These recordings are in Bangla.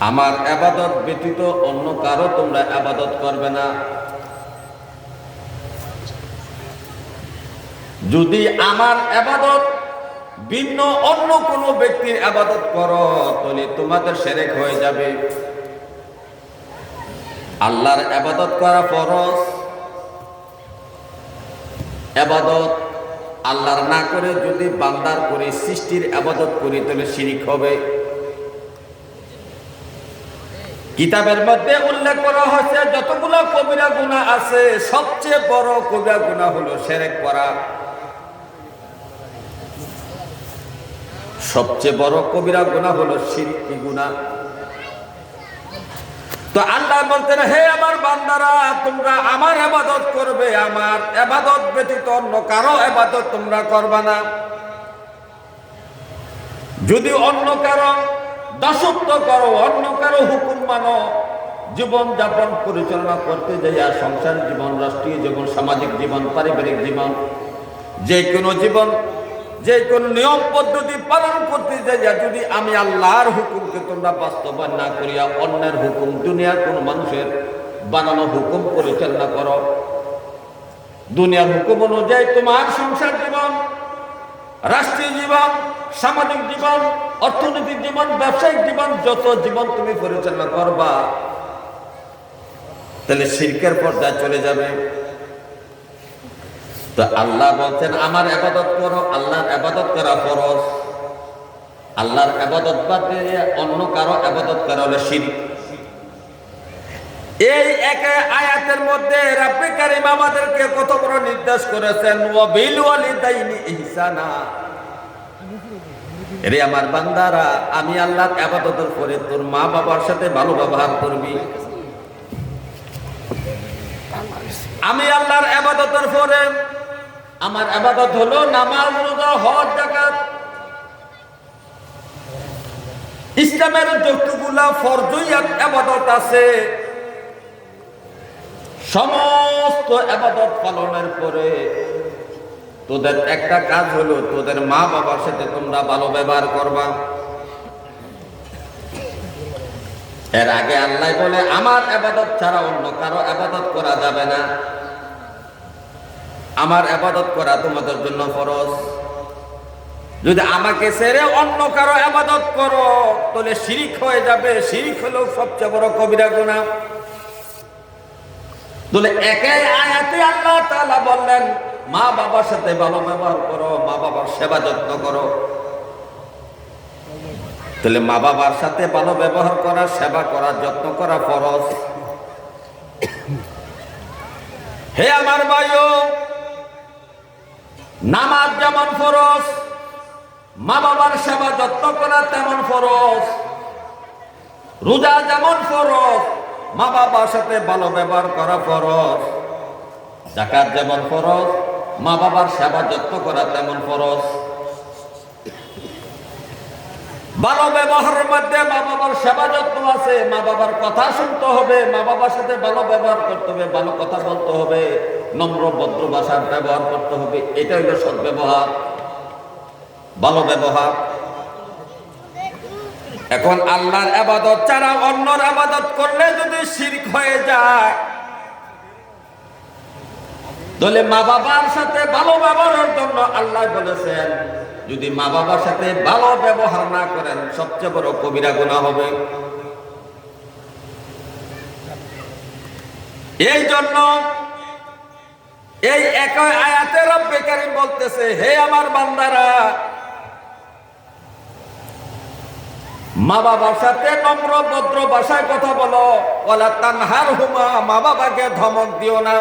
আমার আবাদত ব্যতীত অন্য কারও তোমরা আবাদত করবে না। যদি আমার আবাদত ভিন্ন অন্য কোনো ব্যক্তির আবাদত করো, তাহলে তোমাদের সেরেক হয়ে যাবে। আল্লাহর আবাদত করা ফরজ। আবাদত আল্লাহর না করে যদি বান্দার করে সৃষ্টির আবাদত করি, তাহলে শিরিক হবে। কিতাবের মধ্যে উল্লেখ করা হয়েছে, যতগুলো কবিরা গুণা আছে, সবচেয়ে বড় কবিরা গুণা হলো সেরেক করা সবচেয়ে বড় কবিরা গুণা হলো শিরকি গুণা। তো আল্লাহ বলতেন, হে আমার বান্দারা, তোমরা আমার আবাদত করবে, আমার আবাদত ব্যতীত অন্য কারও আবাদত তোমরা করবা না। যদি অন্য কারও দাসত্ব করো, অন্য কারও হুকুম মানো। জীবন যাপন, পরিচালনা করতে যাই আর সংসার জীবন, রাষ্ট্রীয় জীবন, সামাজিক জীবন, পারিবারিক জীবন, যে কোনো জীবন, যে কোনো নিয়ম পদ্ধতি পালন করতে যাই যদি আমি আল্লাহর হুকুমকে তোমরা বাস্তবায়ন না করিয়া অন্যের হুকুম, দুনিয়ার কোন মানুষের বানানো হুকুম পরিচালনা করো। দুনিয়ার হুকুম অনুযায়ী তোমার সংসার জীবন রাষ্ট্রীয় জীবন, সামাজিক জীবন, অর্থনৈতিক জীবন, ব্যবসায়িক জীবন, যত জীবন তুমি পরিচালনা করবা, তাহলে শিল্পের পর্যায়ে চলে যাবে। তো আল্লাহ বলছেন, আমার আবাদত করো, আল্লাহর আবাদত করা ফরজ। আল্লাহর আবাদত বাদ দিয়ে অন্য কারও আবাদত করা হলে শিরিক এই এক আয়াতের মধ্যে রাব্বে কারিম আমাদেরকে কত বড় নির্দেশ করেছেন ও বিল ওয়ালিদাইনি ইহসানা। রে আমার বান্দারা, আমি আল্লাহর আবাদতের পরে তোর মা বাবার সাথে ভালো ব্যবহার করবি। আমি আল্লাহর আবাদতের পরে, আমার আবাদত হলো নামাজ, রোজা, হজ জাকাত ইসলামের যতগুলা ফরজইয়াত আবাদত আছে সমস্ত আবাদত পালনের পরে তোদের একটা কাজ হলো, তোদের মা বাবার সাথে তোমরা ভালো ব্যবহার করবা। এর আগে আল্লাহ বলে, আমার আবাদত ছাড়া অন্য কারও আবাদত করা যাবে না। আমার আবাদত করা তোমাদের জন্য ফরজ। যদি আমাকে ছেড়ে অন্য কারও আবাদত করো, তাহলে শিরিক হয়ে যাবে। শিরিক হলো সবচেয়ে বড় কবিরা গুণা তাহলে একাই আয়াতে আল্লাহ তাআলা বললেন, মা বাবার সাথে ভালো ব্যবহার করো, মা বাবার সেবা যত্ন করো। তাহলে মা বাবার সাথে ভালো ব্যবহার করা, সেবা করা, যত্ন করা ফরজ। হে আমার ভাইও, নামাজ যেমন ফরজ, মা বাবার সেবা যত্ন করা তেমন ফরজ। রোজা যেমন ফরজ মা বাবার সাথে ভালো ব্যবহার করা ফরজ। জাকাত যেমন ফরজ মা বাবার সেবা যত্ন করা তেমন ফরজ। ভালো ব্যবহারের মধ্যে মা বাবার সেবা যত্ন আছে মা বাবার কথা শুনতে হবে মা বাবার সাথে ভালো ব্যবহার করতে হবে, ভালো কথা বলতে হবে, নম্র ভদ্র ভাষার ব্যবহার করতে হবে এটা হলো সৎ ব্যবহার ভালো ব্যবহার। এখন আল্লাহর আবাদত ছাড়া অন্যর আবাদত করলে যদি শিরক হয়ে যায়, তাহলে মা বাবার সাথে ভালো ব্যবহারের জন্য আল্লাহ বলেছেন, যদি মা বাবার সাথে ভালো ব্যবহার না করেন, সবচেয়ে বড় কবিরা গুণা হবে। এই জন্য এই একই আয়াতে রব্বে বলতেছে, হে আমার বান্দারা মা বাবার সাথে নম্র ভদ্র ভাষায় কথা বলো। ওলা তানহার হুমা মা বাবাকে ধমক দিও না।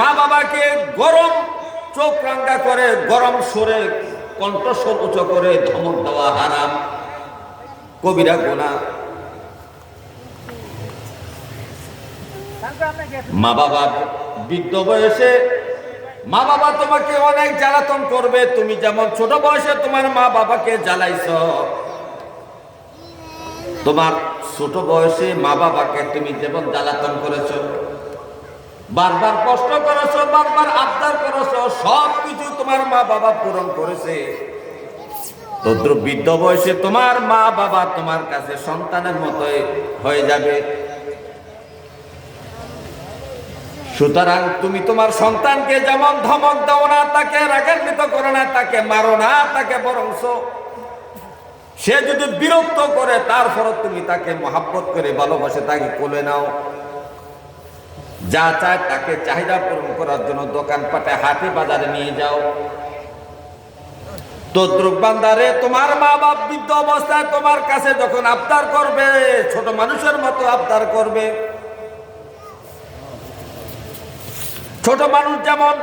মা বাবাকে গরম চোখ রাঙ্গা করে, গরম সরে, কণ্ঠস্বর উঁচু করে ধমক দেওয়া হারাম। কবিরা গোনা। মা বাবা বৃদ্ধ বয়সে মা বাবা তোমাকে অনেক জ্বালাতন করবে। তুমি যেমন ছোট বয়সে তোমার মা বাবাকে জ্বালাইছ, তোমার ছোট বয়সে মা বাবাকে তুমি যেমন জ্বালাতন করেছ, বারবার কষ্ট করেছ, বারবার আবদার করেছ সব কিছু তোমার মা বাবা পূরণ করেছে। তদ্রুপ বৃদ্ধ বয়সে তোমার মা বাবা তোমার কাছে সন্তানের মতোই হয়ে যাবে। সুতরাং তুমি তোমার সন্তানকে যেমন ধমক দাও না, তাকে রাগান্বিত করো না, তাকে মারো না, তাকে বরংস সে যদি বিরক্ত করে তারপর তুমি তাকে মহাব্বত করে, ভালোবাসে, তাকে কোলে নাও। যা চায় তাকে চাহিদা পূরণ করার জন্য দোকানপাটে, হাটে বাজারে নিয়ে যাও। তদ্রুপ বান্দারে তোমার মা বাপ বৃদ্ধ অবস্থায় তোমার কাছে যখন আবদার করবে, ছোট মানুষের মতো আবদার করবে ছোট মানুষ যেমন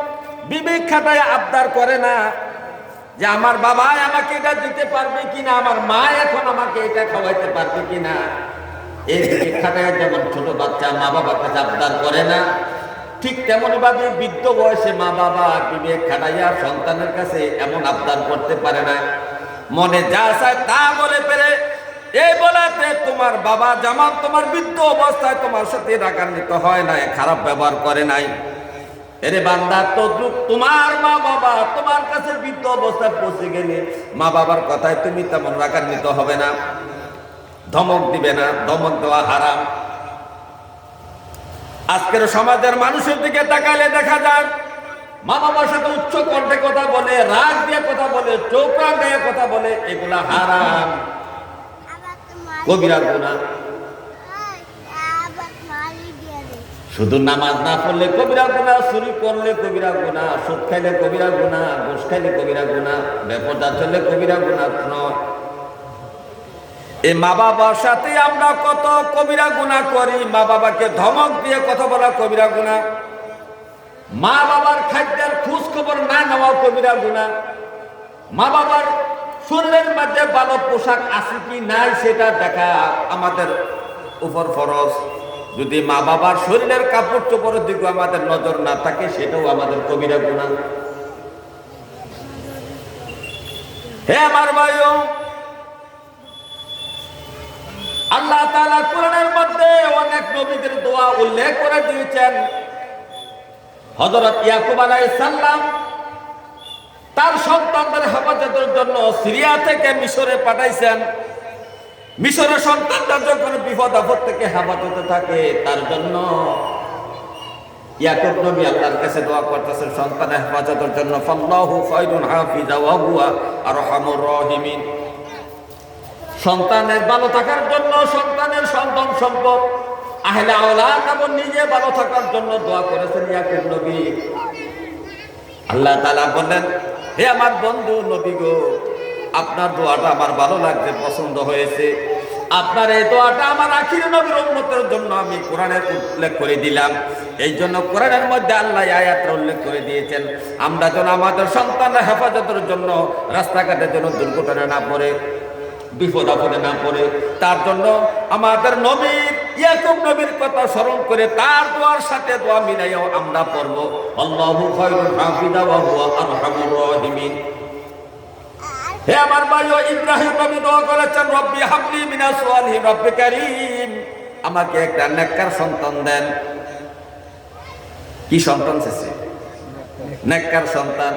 বিবেক খাটায় আবদার করে না যে আমার বাবা আমাকে এটা দিতে পারবে কিনা, আমার মা এখন আমাকে এটা খাওয়াইতে পারবে কিনা, এই বিবেক খাটায় যেমন ছোট বাচ্চা মা বাবার কাছে আবদার করে না, ঠিক তেমন ভাবে বৃদ্ধ বয়সে মা বাবা বিবেক খাটাইয়া সন্তানের কাছে এমন আবদার করতে পারে না। মনে যা চায় তা বলে পেরে এই বলাতে তোমার বাবা যেমন তোমার বৃদ্ধ অবস্থায় তোমার সাথে রাগান্বিত হয় নাই, খারাপ ব্যবহার করে নাই। এরে বান্দা তদ্রুপ তোমার মা বাবা তোমার কাছে বৃদ্ধ অবস্থায় পৌঁছে গেলে মা বাবার কথায় তুমি তেমন রাগান্বিত হবে না। ধমক দিবে না ধমক দেওয়া হারাম। আজকের সমাজের মানুষের দিকে তাকালে দেখা যায় মা বাবার সাথে উচ্চ কণ্ঠে কথা বলে রাগ দিয়ে কথা বলে চৌকা দিয়ে কথা বলে এগুলা হারাম। কবিরা গুণা। শুধু নামাজ না পড়লে কবিরা গুণা চুরি করলে কবিরা গুণা সুদ খাইলে কবিরা গুণা ঘুষ খাইলে কবিরা গুণা বেপরদা চললে কবিরা গুণা এই মা বাবার সাথে আমরা কত কবিরা গুণা করি মা বাবাকে ধমক দিয়ে কথা বলা কবিরা গুণা মা বাবার খাদ্যের খোঁজ খবর না নেওয়া কবিরা গুণা মা বাবার শরীরের মধ্যে ভালো পোশাক আছে কি নাই, সেটা দেখা আমাদের উপর ফরজ। যদি মা বাবার শরীরের কাপড় চোপড়ের দিকে আমাদের নজর না থাকে, সেটাও আমাদের কবিরা গুণা হে আমার ভাইও, আল্লাহ তাআলা কোরআনের মধ্যে অনেক নবীদের দোয়া উল্লেখ করে দিয়েছেন। হযরত ইয়াকুব আলাইহিস সালাম তার সন্তানদের হেফাজতের জন্য সিরিয়া থেকে মিশরে পাঠাইছেন। মিশরের সন্তানরা যখন বিপদ আপদ থেকে হেফাজতে থাকে, তার জন্য ইয়াকুব নবী আল্লাহর কাছে দোয়া করতেছেন, সন্তানের হেফাজতের জন্য, ফাল্লাহু খায়রুন হাফিজা ওয়া হুয়া আরহামুর রাহিমিন। সন্তানের ভালো থাকার জন্য, সন্তানের সন্তান সম্পদ, আহলে আওলাদ এবং নিজে ভালো থাকার জন্য দোয়া করেছেন ইয়াকুব নবী। আল্লাহ তাআলা বললেন, হে আমার বন্ধু নবী গো আপনার দোয়াটা আমার ভালো লাগছে, পছন্দ হয়েছে। আপনার এই দোয়াটা আমার আখির নবীর উন্মতের জন্য আমি কোরআনের উল্লেখ করে দিলাম। এই জন্য কোরআনের মধ্যে আল্লাহ এই আয়াতটা উল্লেখ করে দিয়েছেন। আমরা যেন আমাদের সন্তানের হেফাজতের জন্য রাস্তাঘাটের জন্য দুর্ঘটনা না পড়ে, বিপদ আপদে না পড়ে, তার জন্য আমাদের নবীর, ইয়াকুব নবীর কথা স্মরণ করে তার দোয়ার সাথে দোয়া মিলাইও আমরা পড়ব। আল্লাহু খায়রুল হাফিজা ওয়া হুয়া হে আমার ভাই ও ইব্রাহিম নবী, দোয়া করেছেন, রব্বি হাবলি মিনাস সালিহিন, রব্বি কারীম। আমাকে একটা নেককার সন্তান দেন। কি সন্তান শেষে? নেককার সন্তান।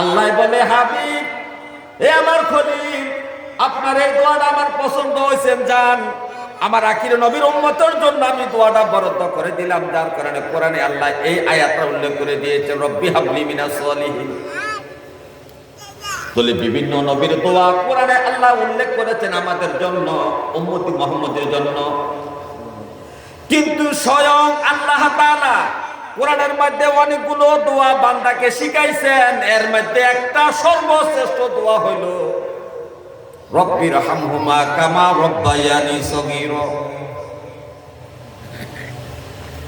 আল্লাহ বলে, হাবিব, হে আমার খলিল, আপনার এই দোয়াটা আমার পছন্দ হয়েছে জান আমার আখির নবীর উম্মতের জন্য আমি দোয়াটা বরাদ্দ করে দিলাম। যার কারণে কোরআনে আল্লাহ এই আয়াতটা উল্লেখ করে দিয়েছে রব্বি হাবলি মিনাস সালিহিন। তাহলে বিভিন্ন নবীর দোয়া কোরআনে আল্লাহ উল্লেখ করেছেন আমাদের জন্য, উম্মতি মোহাম্মদের জন্য। কিন্তু স্বয়ং আল্লাহ তাআলা কোরআনের মধ্যে অনেকগুলো দোয়া বান্দাকে শিখাইছেন। এর মধ্যে একটা সর্বশ্রেষ্ঠ দোয়া হইল রব্বির হামহুমা কামা রব্বায়ানি সগীরা।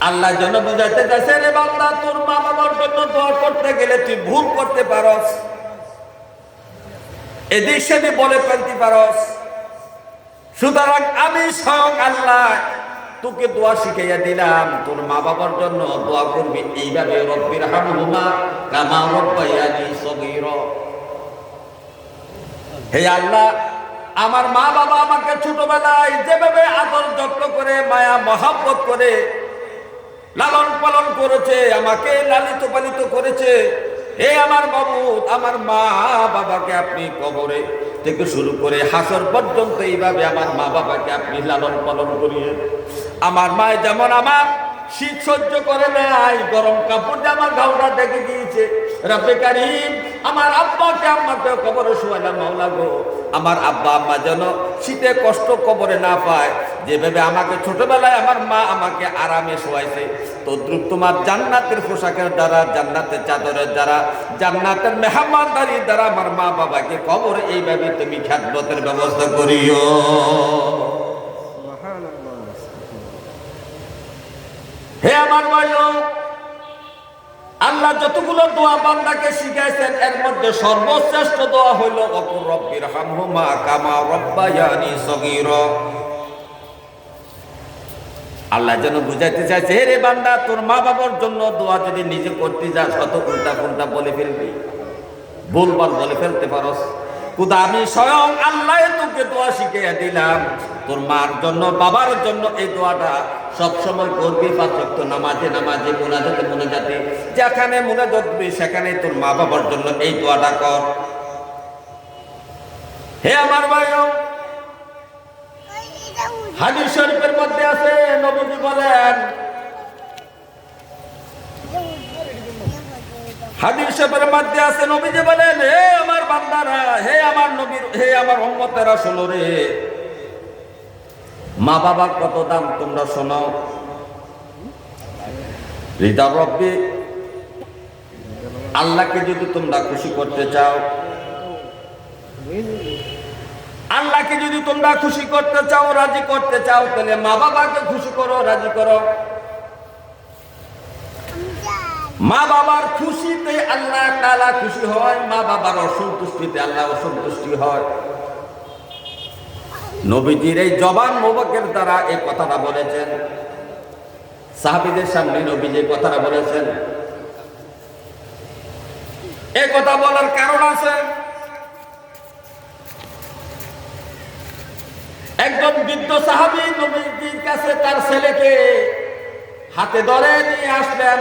আল্লাহ জন্য বুঝাইতে চাইছে রে বান্দা, তোর মা বাবার জন্য দোয়া করতে গেলে তুই ভুল করতে পারস। এদিক সেদিক বলে ফেলতে পারস। সুতরাং আমি স্বয়ং আল্লাহ তোকে দোয়া শিখাইয়া দিলাম। তোর মা বাবার জন্য দোয়া করবি। এইভাবে রব্বির হামহুমা কামা রব্বায়ানি সগীরা। হে আল্লাহ, আমার মা বাবা আমাকে ছোটবেলায় যেভাবে আদর যত্ন করে, মায়া মহাব্বত করে লালন পালন করেছে, আমাকে লালিত পালিত করেছে হে আমার বাবু আমার মা বাবাকে আপনি কবরে থেকে শুরু করে হাসর পর্যন্ত এইভাবে আমার মা বাবাকে আপনি লালন পালন করিয়ে, আমার মায় যেমন আমার শীত সহ্য করে নাই, গরম কাপড় আমার গাউটা দেখে দিয়েছে। রাতে কারিম, আমার আব্বাকে আম্মাকে কবরে শুয়ালাম মাওলা গো। আমার আব্বা আম্মা যেন শীতে কষ্ট কবরে না পায়। যেভাবে আমাকে ছোটবেলায় আমার মা আমাকে আরামে শোয়াইছে তো দ্রুত তোমার জান্নাতের পোশাকের দ্বারা জান্নাতের চাদরের দ্বারা জান্নাতের মেহমানদারির দ্বারা আমার মা বাবাকে কবরে এইভাবে তুমি খ্যাতবতের ব্যবস্থা করিও। হে আমার ভাই আল্লাহ যতগুলো দোয়া বান্দাকে শিখাইছেন, এর মধ্যে সর্বশ্রেষ্ঠ দোয়া হইল অকুর রব্বির হামহুমা কামা রব্বায়ানি সগীর। আল্লাহ যেন বুঝাইতে চাইছে, হে রে বান্দা, তোর মা বাবার জন্য দোয়া যদি নিজে করতে যাস শত উল্টা কোনটা বলে ফেলবি। ভুলবার বলে ফেলতে পারস। খুদা আমি স্বয়ং আল্লাহ তোকে দোয়া শিখিয়ে দিলাম। তোর মার জন্য, বাবার জন্য এই দোয়াটা সব সময় করবি, পাঁচক্ত নামাজে নামাজে, মোনাজাতে মোনাজাতে। যেখানে মোনাজাত দিবি সেখানে তোর মা বাবার জন্য এই দোয়াটা কর। হে আমার ভাইও, হাদিস শরীফের মধ্যে আছে, নবীজি বলেন হাদিস শরীফের মধ্যে আছে নবীজি বলেন, হে আমার বান্দারা, হে আমার নবীর, হে আমার উম্মতেরা, শোনো রে। মা বাবা কত দাম তোমরা শোনাও হৃদা রব্বি, আল্লাহকে যদি তোমরা খুশি করতে চাও, আল্লাহকে যদি তোমরা খুশি করতে চাও, রাজি করতে চাও, তাহলে মা বাবাকে খুশি করো, রাজি করো। মা বাবার খুশিতে আল্লাহ তালা খুশি হয় মা বাবার অসন্তুষ্টিতে আল্লাহ অসন্তুষ্টি হয়। নবীজির এই জবান মোবাকের দ্বারা এই কথাটা বলেছেন। সাহাবিদের সামনে নবীজি এই কথাটা বলেছেন। এই কথা বলার কারণ আছে, একজন বৃদ্ধ সাহাবি নবীজির কাছে তার ছেলেকে হাতে ধরে নিয়ে আসলেন।